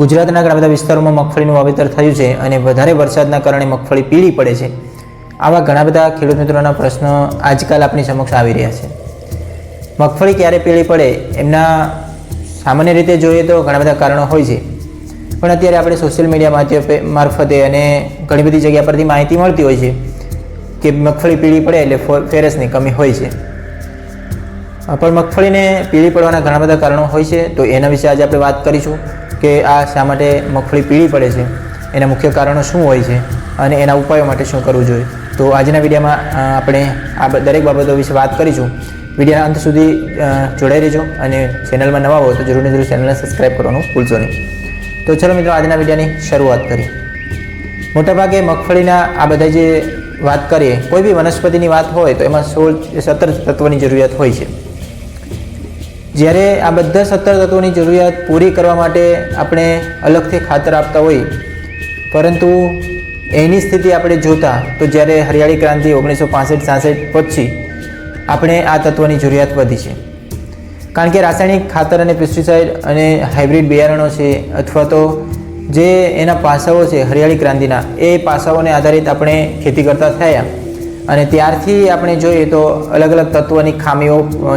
ગુજરાતના ઘણા બધા વિસ્તારોમાં મગફળીનું વાવેતર થયું છે અને વધારે વરસાદના કારણે મગફળી પીળી પડે છે. આવા ઘણા બધા ખેડૂત મિત્રોના પ્રશ્નો આજકાલ આપણી સમક્ષ આવી રહ્યા છે. મગફળી ક્યારે પીળી પડે એમના સામાન્ય રીતે જોઈએ તો ઘણા બધા કારણો હોય છે. પણ અત્યારે આપણે સોશિયલ મીડિયા મારફતે અને ઘણી બધી જગ્યા પરથી માહિતી મળતી હોય છે કે મગફળી પીળી પડે એટલે ફેરસની કમી હોય છે. પણ મગફળીને પીળી પડવાના ઘણા બધા કારણો હોય છે તો એના વિશે આજે આપણે વાત કરીશું. કે આ શા માટે મગફળી પીળી પડે છે? એના મુખ્ય કારણો શું હોય છે? અને એના ઉપાયો માટે શું કરવું જોઈએ? તો આજના વિડીયોમાં આપણે આ દરેક બાબતો વિશે વાત કરીશું. વિડીયોના અંત સુધી જોડાઈ રહેજો અને ચેનલમાં નવા હો તો જરૂરને જરૂર ચેનલને સબસ્ક્રાઈબ કરવાનું ભૂલશો નહીં. તો ચલો મિત્રો, આજના વિડીયોની શરૂઆત કરીએ. મોટાભાગે મગફળીના આ બધા જે વાત કરીએ, કોઈ બી વનસ્પતિની વાત હોય તો એમાં સોળ, સત્તર તત્વની જરૂરિયાત હોય છે. જ્યારે આ બધા સત્તર તત્વોની જરૂરિયાત પૂરી કરવા માટે આપણે અલગથી ખાતર આપતા હોઈએ પરંતુ એની સ્થિતિ આપણે જોતા, તો જ્યારે હરિયાળી ક્રાંતિ ઓગણીસો પાસઠ સાસઠ પછી આપણે આ તત્વોની જરૂરિયાત વધી છે. કારણ કે રાસાયણિક ખાતર અને પેસ્ટિસાઇડ અને હાઇબ્રિડ બિયારણો છે, અથવા તો જે એના પાસાઓ છે હરિયાળી ક્રાંતિના, એ પાસાઓને આધારિત આપણે ખેતી કરતા થયા. અને ત્યારથી આપણે જોઈએ તો અલગ અલગ તત્વોની ખામીઓ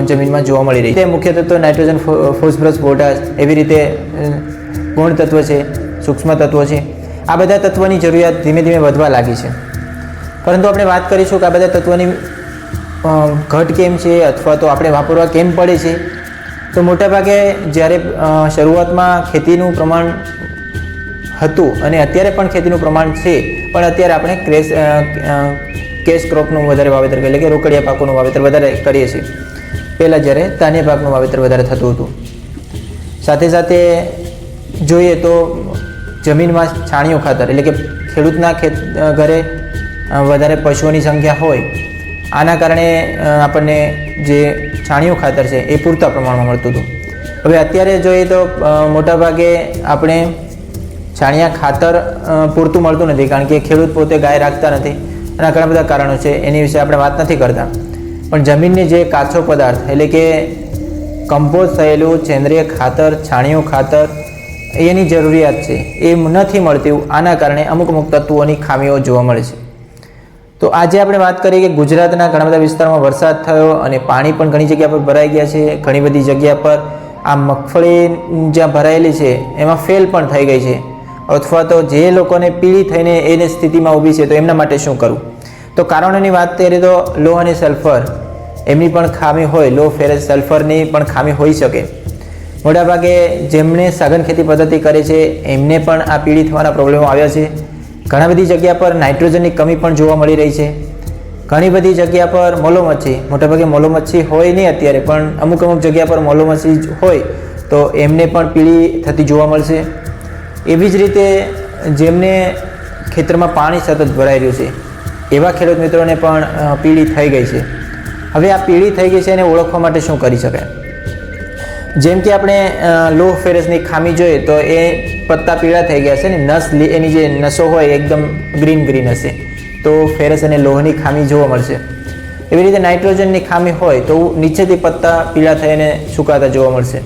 જમીનમાં જોવા મળી રહી છે. મુખ્ય તત્વ નાઇટ્રોજન ફોસ્ફરસ, પોટાશ એવી રીતે ગુણ તત્વ છે, સૂક્ષ્મ તત્વો છે. આ બધા તત્વોની જરૂરિયાત ધીમે ધીમે વધવા લાગી છે. પરંતુ આપણે વાત કરીશું કે આ બધા તત્વોની ઘટ કેમ છે અથવા તો આપણે વાપરવા કેમ પડે છે. તો મોટાભાગે જ્યારે શરૂઆતમાં ખેતીનું પ્રમાણ હતું અને અત્યારે પણ ખેતીનું પ્રમાણ છે, પણ અત્યારે આપણે ક્રેશ કેશ ક્રોપનું વધારે વાવેતર એટલે કે રોકડિયા પાકોનું વાવેતર વધારે કરીએ છીએ. પહેલાં જ્યારે ધાન્ય પાકનું વાવેતર વધારે થતું હતું. સાથે સાથે જોઈએ તો જમીનમાં છાણિયું ખાતર, એટલે કે ખેડૂતના ખેત ઘરે વધારે પશુઓની સંખ્યા હોય, આના કારણે આપણને જે છાણિયું ખાતર છે એ પૂરતા પ્રમાણમાં મળતું હતું. હવે અત્યારે જોઈએ તો મોટાભાગે આપણે છાણિયા ખાતર પૂરતું મળતું નથી, કારણ કે ખેડૂત પોતે ગાય રાખતા નથી. અને ઘણા બધા કારણો છે. એની વિશે આપણે વાત નથી કરતા. પણ જમીનની જે કાચો પદાર્થ, એટલે કે કમ્પોઝ થયેલું સેન્દ્રિય ખાતર, છાણિયું ખાતર, એની જરૂરિયાત છે. એ નથી મળતી. આના કારણે અમુક અમુક તત્વોની ખામીઓ જોવા મળે છે. તો આજે આપણે વાત કરીએ કે ગુજરાતના ઘણા બધા વિસ્તારોમાં વરસાદ થયો અને પાણી પણ ઘણી જગ્યા પર ભરાઈ ગયા છે. ઘણી બધી જગ્યા પર આ મગફળી જ્યાં ભરાયેલી છે, એમાં ફેલ પણ થઈ ગઈ છે. અથવા તો જે લોકોને પીળી થઈને એની સ્થિતિમાં ઊભી છે તો એમના માટે શું કરવું તો કારણોની વાત કરીએ તો લો અને સલ્ફર એમની પણ ખામી હોય, લો ફેરસ સલ્ફરની પણ ખામી હોઈ શકે. મોટાભાગે જેમણે સઘન ખેતી પદ્ધતિ કરે છે, એમને પણ આ પીળી થવાના પ્રોબ્લેમો આવ્યા છે. ઘણા બધી જગ્યા પર નાઇટ્રોજનની કમી પણ જોવા મળી રહી છે. ઘણી બધી જગ્યા પર મોલોમચ્છી, મોટાભાગે મોલોમચ્છી હોય નહીં અત્યારે, પણ અમુક અમુક જગ્યા પર મોલોમચ્છી હોય તો એમને પણ પીળી થતી જોવા મળશે. એવી જ રીતે જેમને ખેતરમાં પાણી સતત ભરાઈ રહ્યું છે, એવા ખેડૂત મિત્રોને પણ પીળી થઈ ગઈ છે. હવે આ પીળી થઈ ગઈ છે એને ઓળખવા માટે શું કરી શકાય? જેમ કે આપણે લોહ ફેરસની ખામી જોઈએ તો એ પત્તા પીળા થઈ ગયા છે ને નસ એની જે નસો હોય એકદમ ગ્રીન ગ્રીન હશે. તો ફેરસ અને લોહની ખામી જોવા મળશે. એવી રીતે નાઇટ્રોજનની ખામી હોય તો નીચેથી પત્તા પીળા થઈને સુકાતા જોવા મળશે.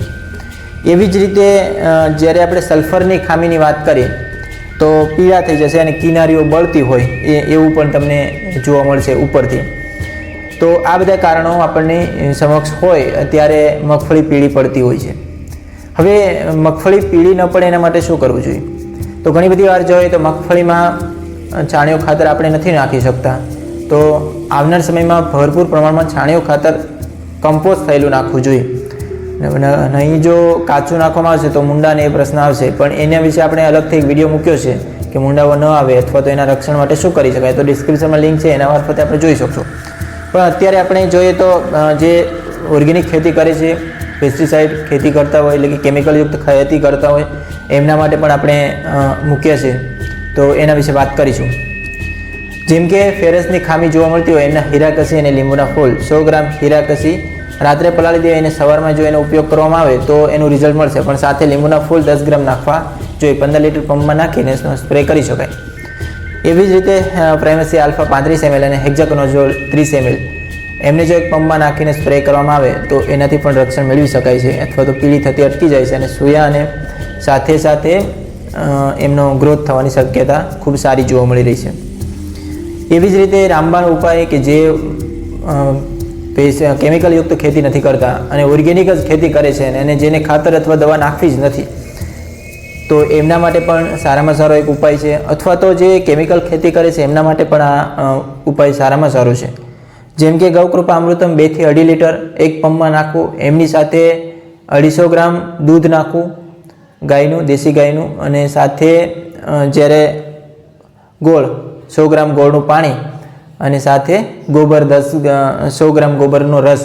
એવી જ રીતે જ્યારે આપણે સલ્ફરની ખામીની વાત કરીએ, તો પીળા થઈ જશે અને કિનારીઓ બળતી હોય, એ, એવું પણ તમને જોવા મળશે ઉપરથી. તો આ બધા કારણો આપણને સમક્ષ હોય, ત્યારે મગફળી પીળી પડતી હોય છે. હવે, મગફળી પીળી ન પડે એના માટે શું કરવું જોઈએ? તો ઘણી બધી વાર જોઈએ તો મગફળીમાં છાણિયું ખાતર આપણે નથી નાખી શકતા. તો આવનાર સમયમાં ભરપૂર પ્રમાણમાં છાણિયું ખાતર કમ્પોઝ થયેલું નાખવું જોઈએ. નહીં જો કાચું નાખવામાં આવશે તો મુંડાને એ પ્રશ્ન આવશે. પણ એના વિશે આપણે અલગથી એક વીડિયો મૂક્યો છે કે મુંડાઓ ન આવે અથવા તો એના રક્ષણ માટે શું કરી શકાય. તો ડિસ્ક્રિપ્શનમાં લિંક છે, એના મારફતે આપણે જોઈ શકશો. પણ અત્યારે આપણે જોઈએ તો જે ઓર્ગેનિક ખેતી કરે છે પેસ્ટિસાઇડ ખેતી કરતા હોય એટલે કે કેમિકલયુક્ત ખેતી કરતા હોય, એમના માટે પણ આપણે મૂક્યા છે. તો એના વિશે વાત કરીશું. જેમ કે ફેરસની ખામી જોવા મળતી હોય, એમના હીરાકસી અને લીંબુના ફૂલ. સો ગ્રામ હીરાકસી રાત્રે પલાળી દેવાય અને સવારમાં જો એનો ઉપયોગ કરવામાં આવે તો એનું રિઝલ્ટ મળશે. પણ સાથે લીંબુના ફૂલ દસ ગ્રામ નાખવા જોઈએ પંદર લીટર પંપમાં નાખીને સ્પ્રે કરી શકાય. એવી જ રીતે પ્રાઇમસી આલ્ફા પાંત્રીસ એમએલ અને હેક્ઝાકોનોઝોલ ત્રીસ એમએલ એમને જો એક પંપમાં નાખીને સ્પ્રે કરવામાં આવે તો એનાથી પણ રક્ષણ મેળવી શકાય છે. અથવા તો પીળી થતી અટકી જાય છે અને સૂયા અને સાથે સાથે એમનો ગ્રોથ થવાની શક્યતા ખૂબ સારી જોવા મળી રહી છે. એવી જ રીતે રામબાણ ઉપાય કે જે કેમિકલયુક્ત ખેતી નથી કરતા અને ઓર્ગેનિક જ ખેતી કરે છે અને જેને ખાતર અથવા દવા નાખવી જ નથી. તો એમના માટે પણ સારામાં સારો એક ઉપાય છે અથવા તો જે કેમિકલ ખેતી કરે છે એમના માટે પણ આ ઉપાય સારામાં સારો છે. જેમ કે ગૌકૃપા અમૃતમ બેથી અઢી લીટર એક પંપમાં નાખવું, એમની સાથે અઢીસો ગ્રામ દૂધ નાખવું, ગાયનું, દેશી ગાયનું અને સાથે જ્યારે ગોળ, સો ગ્રામ ગોળનું પાણી અને સાથે ગોબર દસ સો ગ્રામ ગોબરનો રસ.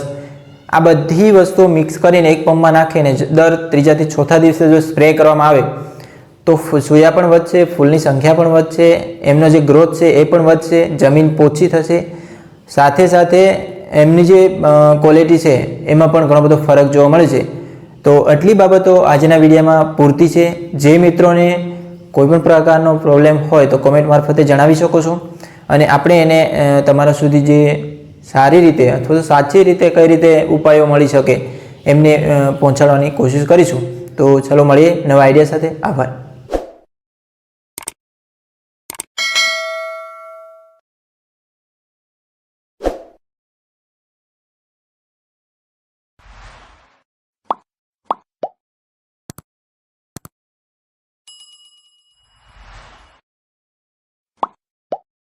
આ બધી વસ્તુઓ મિક્સ કરીને એક પંપમાં નાખીને દર ત્રીજાથી ચોથા દિવસે જો સ્પ્રે કરવામાં આવે, તો સોયા પણ વધશે, ફૂલની સંખ્યા પણ વધશે, એમનો જે ગ્રોથ છે એ પણ વધશે, જમીન પોચી થશે. સાથે સાથે એમની જે ક્વોલિટી છે એમાં પણ ઘણો બધો ફરક જોવા મળે છે. તો આટલી બાબતો આજના વિડીયોમાં પૂરતી છે. જે મિત્રોને કોઈપણ પ્રકારનો પ્રોબ્લેમ હોય તો કોમેન્ટ મારફતે જણાવી શકો છો. અને આપણે એને તમારા સુધી જે સારી રીતે અથવા તો સાચી રીતે કઈ રીતે ઉપાયો મળી શકે એમને પહોંચાડવાની કોશિશ કરીશું. તો ચલો મળીએ નવા આઈડિયા સાથે. આભાર.